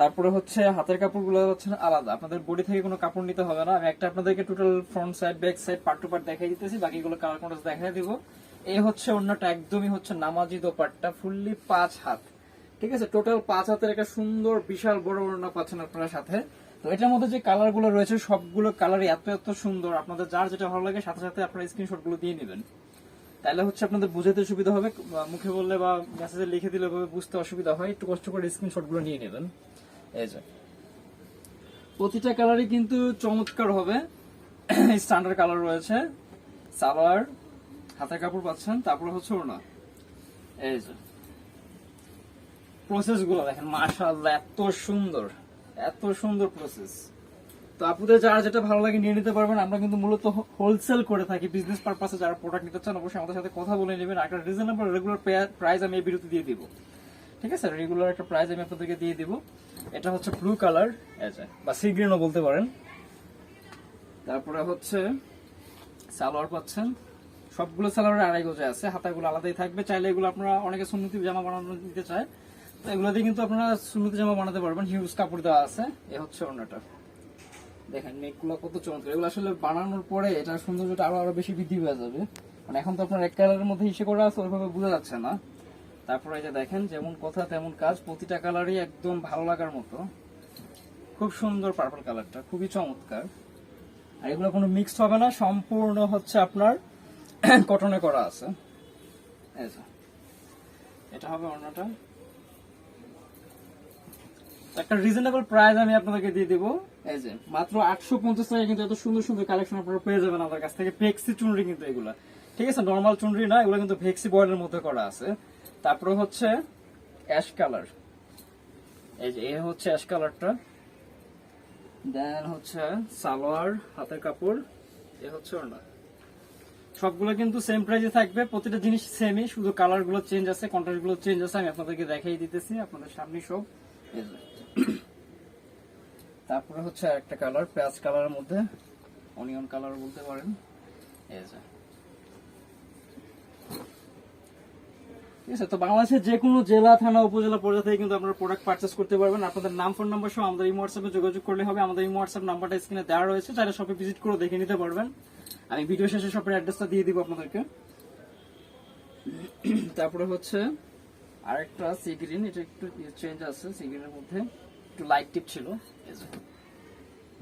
তারপরে হচ্ছে হাতের কাপড়গুলো হচ্ছে আলাদা। আপনাদের বডি থেকে কোনো কাপড় নিতে হবে না। আমি একটা আপনাদেরকে total front side back side part two part দেখাই দিতেছি। বাকিগুলো কালার কন্ট্রাস্ট দেখাই দিব। এই হচ্ছে অন্যটা, একদমই হচ্ছে নামাজি দোপাট্টা ফুললি পাঁচ হাত। ঠিক আছে? টোটাল পাঁচ হাতের একটা সুন্দর, বিশাল, বড় ওড়না পাচ্ছেন আপনারা সাথে। তো এটার মধ্যে যে কালারগুলো রয়েছে, সবগুলো কালারই এত এত সুন্দর। আপনাদের যার যেটা ভালো লাগে, সাথে সাথে আপনারা স্ক্রিনশটগুলো দিয়ে নেবেন। তাহলে হচ্ছে আপনাদের বুঝাতে সুবিধা হবে। মুখে বললে বা মেসেজে লিখে দিলে বুঝতে অসুবিধা হয়। একটু কষ্ট করে স্ক্রিনশটগুলো নিয়ে নেবেন। এই যে। প্রতিটা কালারই কিন্তু চমৎকার হবে। স্ট্যান্ডার্ড কালার রয়েছে। সালোয়ার, হাতের কাপড় পাচ্ছেন, তারপরে হচ্ছে ওড়না। এই যে। প্রসেসগুলো দেখেন, মাশাআল্লাহ, এত সুন্দর এত সুন্দর প্রসেস তো আপুদের যারা যেটা ভালো লাগে নিয়ে নিতে পারবেন, আমরা কিন্তু মূলত হোলসেল করে থাকি। বিজনেস পারপাসে যারা প্রোডাক্ট নিতে চান, অবশ্যই আমাদের সাথে কথা বলে নেবেন। একটা রিজনেবল রেগুলার প্রাইস আমি এই বিরতি দিয়ে দিব। ঠিক আছে? রেগুলার একটা প্রাইস আমি আপনাদেরকে দিয়ে দিব। এটা হচ্ছে ব্লু কালার বা সি গ্রিনও বলতে পারেন। তারপরে হচ্ছে সালোয়ার পাচ্ছেন। সবগুলো সালোয়ারের আড়াই গজে আছে। হাতাগুলো আলাদাই থাকবে। চাইলে এগুলো আপনারা অনেকে সুন্নতি জামা বানানো দিতে চায়। তো এগুলো দিয়ে কিন্তু আপনারা সুন্নতি জামা বানাতে পারবেন। হিউজ কাপড় দেওয়া আছে। এ হচ্ছে অন্যটা দেখেন মেঘগুলো কত চমৎকার। এগুলো আসলে বানানোর পরে এটার সৌন্দর্যটা আরও আরও বেশি বৃদ্ধি হয়ে যাবে। মানে এখন তো আপনার এক কালারের মধ্যে হিসেবে করা আছে, ওইভাবে বোঝা যাচ্ছে না। তারপরে এই যে দেখেন, যেমন কথা তেমন কাজ, প্রতিটা কালারই একদম ভালো লাগার মতো। খুব সুন্দর পার্পল কালারটা খুবই চমৎকার। আর এগুলো কোনো মিক্সড হবে না, সম্পূর্ণ হচ্ছে আপনার কটনে করা আছে। এটা হবে অন্যটা। একটা রিজনেবল প্রাইস আমি আপনাদেরকে দিয়ে দিব। এই যে, মাত্র আটশো পঞ্চাশ টাকা কিন্তু এত সুন্দর সুন্দর কালেকশন আপনারা পেয়ে যাবেন আমাদের কাছ থেকে। ভেক্সি চুনরি কিন্তু এগুলা। ঠিক আছে নর্মাল চুনরি না, এগুলো কিন্তু ভেক্সি বয়েলের মধ্যে করা আছে। তারপরে হচ্ছে অ্যাশ কালার। এই যে, এ হচ্ছে অ্যাশ কালারটা। দেন হচ্ছে সালোয়ার, হাতের কাপড়, এ হচ্ছে ওড়না। সবগুলো কিন্তু সেম প্রাইসে থাকবে, প্রতিটা জিনিস সেমই শুধু কালারগুলো চেঞ্জ আছে কন্ট্রাস্টগুলো চেঞ্জ আছে, আমি আপনাদেরকে দেখাই দিতেছি, আপনাদের সামনে সব। তারপরে হচ্ছে একটা কালার পেঁয়াজ কালারের মধ্যে অনিয়ন কালার বলতে পারেন। এই যে। ঠিক তো বাংলাদেশের যে কোনো জেলা, থানা, উপজেলা পর্যায়ে কিন্তু প্রোডাক্ট পারচেস করতে পারবেন। আপনাদের নাম ফোন নাম্বার সহ আমাদের এই হোয়াটসঅ্যাপে যোগাযোগ হবে। আমাদের এই হোয়াটসঅ্যাপ স্ক্রিনে দেওয়া রয়েছে শপে ভিজিট করে দেখে নিতে পারবেন। আমি ভিডিও শেষে অ্যাড্রেসটা দিয়ে আপনাদেরকে। তারপরে হচ্ছে আরেকটা এটা একটু চেঞ্জ মধ্যে। একটু লাইট টিপ ছিল।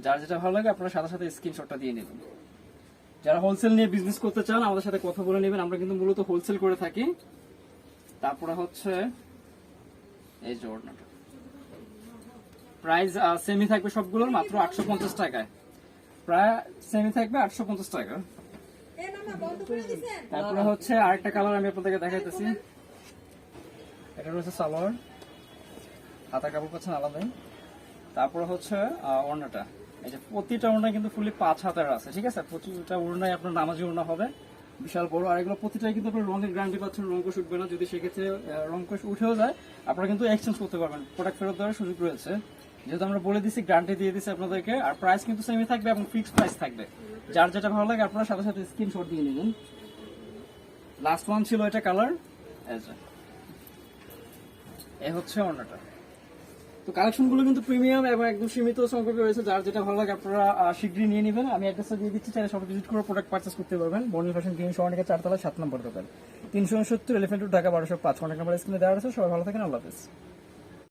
যার যেটা ভালো লাগে আপনারা সাথে সাথে স্ক্রিনশটটা দিয়ে নেবেন। যারা হোলসেল নিয়ে বিজনেস করতে চান, আমাদের সাথে কথা বলে নেবেন। আমরা কিন্তু মূলত হোলসেল করে থাকি। তারপরে হচ্ছে এই যে ওড়নাটা। প্রাইস সেমি থাকবে সবগুলোর মাত্র আটশো পঞ্চাশ টাকায়। প্রায় সেমি থাকবে আটশো পঞ্চাশ টাকা। তারপরে হচ্ছে আরেকটা কালার আমি আপনাদেরকে দেখাইতেছি। এটা রয়েছে সালোয়ার। হাতা কাপড় পাচ্ছেন আলাদাই। তারপরে হচ্ছে ওড়নাটা। এই যে প্রতিটা ওড়না কিন্তু ফুলি পাঁচ হাতের আছে ঠিক আছে? প্রতিটা ওড়নায় আপনার নামাজি ওড়না হবে। বিশাল বড়। আর এগুলো প্রতিটাই কিন্তু আপনার রঙের গ্যারান্টি পাচ্ছেন রঙ্কশ উঠবে না। যদি সেক্ষেত্রে আহ, রঙ্কশ উঠেও যায় আপনারা কিন্তু এক্সচেঞ্জ করতে পারবেন। প্রোডাক্ট ফেরত দেওয়ার সুযোগ রয়েছে। যেহেতু আমরা বলে দিচ্ছি গ্যারান্টি দিয়ে দিচ্ছি আপনাদেরকে আর প্রাইস কিন্তু সেমই থাকবে এবং ফিক্সড প্রাইস থাকবে। যার যেটা ভালো লাগে আপনারা সাথে সাথে স্ক্রিনশট দিয়ে নেবেন। লাস্ট ওয়ান ছিল এটা কালার এ হচ্ছে অন্যটা। তো কালেকশনগুলো কিন্তু প্রিমিয়াম এবং একদম সীমিত সংখ্যক রয়েছে, যার যেটা ভালো লাগে আপনারা শীঘ্রই নিয়ে নেবেন। আমি অ্যাড্রেসটা দিয়ে দিচ্ছি, চাইলে সব ভিজিট করে প্রোডাক্ট পারচেস করতে পারবেন। বর্ণিল ফ্যাশন তিনশো সরণিকা চারতলা সাত নম্বর দোকান। তিনশো উনসত্তর এলিফেন্ট টাকা বারোশো পাঁচ। অনেক নম্বর স্ক্রিনে দেওয়া আছে সবাই ভালো থাকেন, আল্লাহ হাফেজ।